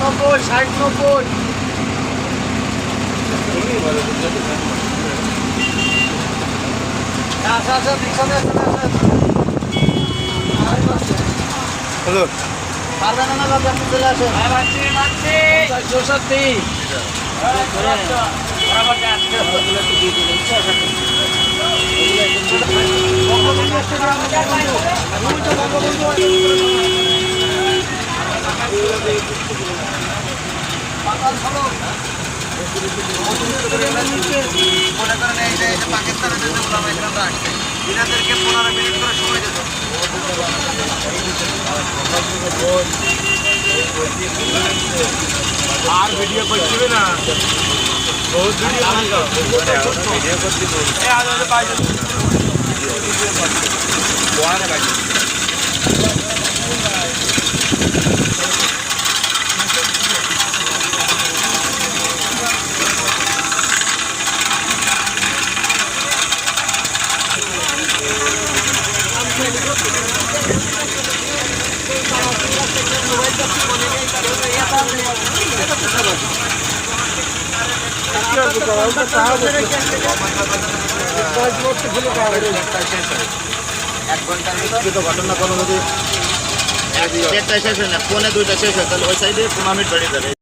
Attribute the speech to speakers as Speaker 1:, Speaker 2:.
Speaker 1: নব্বই ষাট নব্বই। আচ্ছা আচ্ছা
Speaker 2: হ্যালো।
Speaker 1: পারবেন না দাদা আপনি চলে আসেন। চৌষট্টি মনে করেন এই যে পাকিস্তানের যে ওলামা ইকরামরা আসছে এনাদেরকে পনেরো মিনিট করে সময় দিত
Speaker 2: আর ভিডিও করছিবে না বহুত ভিডিও করছি
Speaker 1: ঘটনা কোনো যদি দেড়টা শেষ হয় না, পৌনে দুইটা শেষ হয়, তাহলে ওই সাইডে পনেরো মিনিট বেড়ে যাবে।